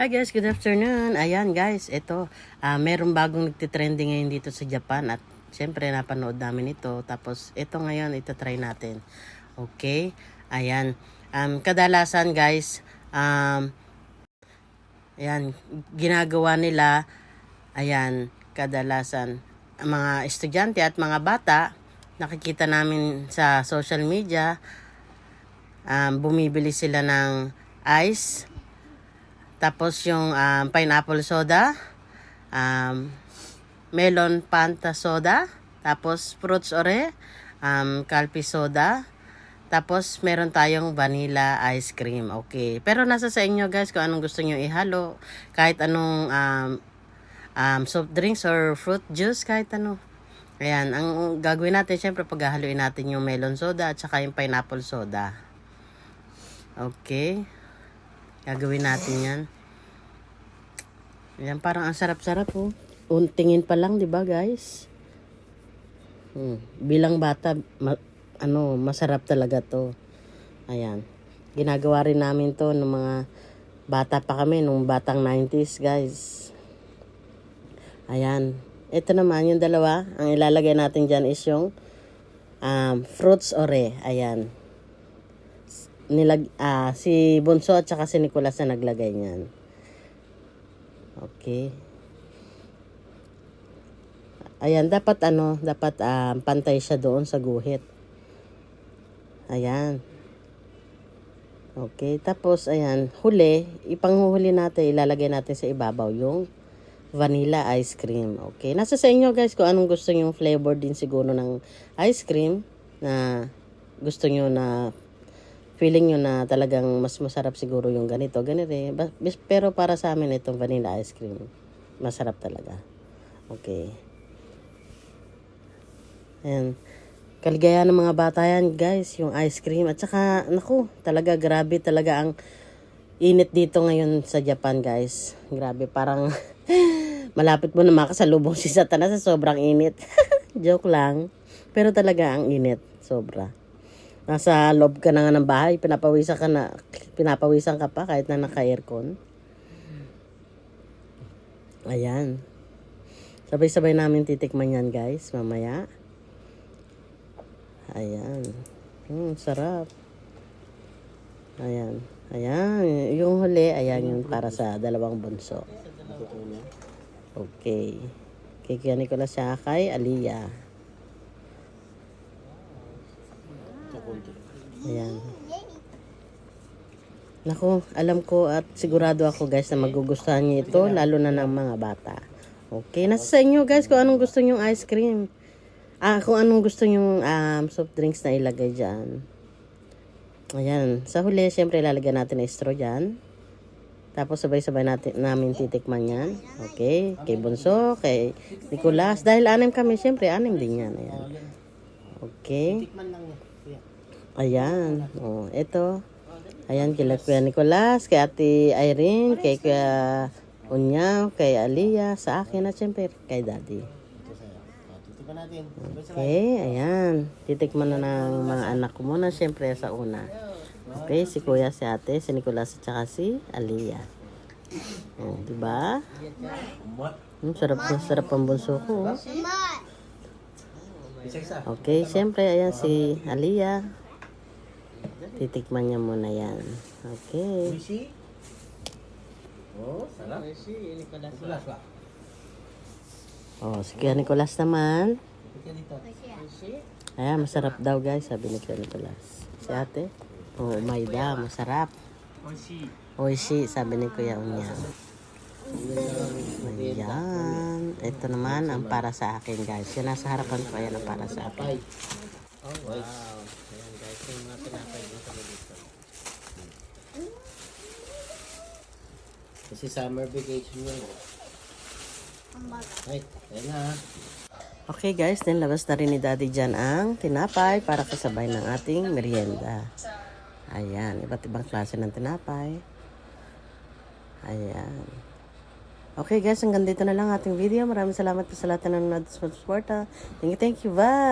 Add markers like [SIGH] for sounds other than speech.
Hi guys, good afternoon. Ayan guys, ito, ah meron bagong nagtitrending ngayon dito sa Japan at syempre napanood namin ito. Tapos ito ngayon, ito try natin. Okay? Ayan. Um, kadalasan guys, um, ayan, ginagawa nila, ayan, kadalasan, mga estudyante at mga bata, nakikita namin sa social media, um, bumibili sila ng ice, tapos yung um, pineapple soda, um, melon panta soda, tapos fruits ore, um, kalpi soda, tapos meron tayong vanilla ice cream. Okay. Pero nasa sa inyo guys kung anong gusto nyo ihalo. Kahit anong um, um, soft drinks or fruit juice, kahit ano. Ayan, ang gagawin natin, syempre paghahaluin natin yung melon soda at saka yung pineapple soda. Okay. Gagawin natin yan. Ayan, parang ang sarap-sarap oh. Untingin pa lang, di ba guys? Hmm. Bilang bata, ma- ano, masarap talaga to. Ayan. Ginagawa rin namin to ng mga bata pa kami, nung batang 90s guys. Ayan. Ito naman, yung dalawa, ang ilalagay natin dyan is yung um, fruits ore. Ayan nilag ah si Bunso at saka si Nicolas na naglagay niyan. Okay. Ayan, dapat ano, dapat ah, pantay siya doon sa guhit. Ayan. Okay, tapos ayan, huli, ipanghuhuli natin, ilalagay natin sa ibabaw yung vanilla ice cream. Okay, nasa sa inyo guys kung anong gusto yung flavor din siguro ng ice cream na gusto nyo na feeling nyo na talagang mas masarap siguro yung ganito, ganito eh. Pero para sa amin itong vanilla ice cream, masarap talaga. Okay. Ayan. Kaligayahan ng mga bata yan, guys, yung ice cream. At saka, naku, talaga grabe talaga ang init dito ngayon sa Japan, guys. Grabe, parang [LAUGHS] malapit mo na makasalubong si Satanas sa sobrang init. [LAUGHS] Joke lang. Pero talaga ang init, sobra. Nasa loob ka na nga ng bahay, pinapawisan ka na, pinapawisan ka pa kahit na naka-aircon. Ayan. Sabay-sabay namin titikman yan, guys, mamaya. Ayan. Hmm, sarap. Ayan. Ayan. Yung huli, ayan yung para sa dalawang bunso. Okay. Kay Kuya Nicolas siya kay Aliyah. Ayan. Naku, alam ko at sigurado ako guys na magugustuhan niyo ito, lalo na ng mga bata. Okay, nasa sa inyo guys kung anong gusto niyo ice cream. Ah, kung anong gusto niyo um, soft drinks na ilagay dyan. Ayan, sa huli, syempre ilalagyan natin ng straw dyan. Tapos sabay-sabay natin, namin titikman yan. Okay, kay Bunso, kay Nicolas. Dahil anim kami, syempre anim din yan. Ayan. Okay. Ayan. Oh, ito. Ayan, kay Kuya Nicolas, kay Ate Irene, kay Kuya Unyaw, kay Aliyah, sa akin at syempre kay Daddy. Okay, ayan. Titikman na ng mga anak ko muna, syempre sa una. Okay, si Kuya, si Ate, si Nicolas at saka si Aliyah. Oh, di ba? Hmm, sarap sarap ang bunso ko. oh. Okay, syempre, ayan si Aliyah. Titikman niya muna yan. Okay. Oh, sarap. Nicolas ba? Oh, si Kuya Nicolas naman. Ayan, masarap daw guys, sabi ni Kuya Nicolas. Si ate? Oh, may da, masarap. Oishi. Oishi, sabi ni Kuya Unya. Ayan. Ito naman ang para sa akin guys. Yan nasa harapan ko, ayan ang para sa akin. Oh, wow. Ayan guys, yung mga tinapay mo kami dito. Kasi summer vacation yun. Ay, ayan na. Okay guys, then labas na rin ni Daddy dyan ang tinapay para kasabay ng ating merienda. Ayan, iba't ibang klase ng tinapay. Ayan. Okay guys, hanggang dito na lang ating video. Maraming salamat po sa lahat na nanonood sa support. Thank you, thank you. Bye!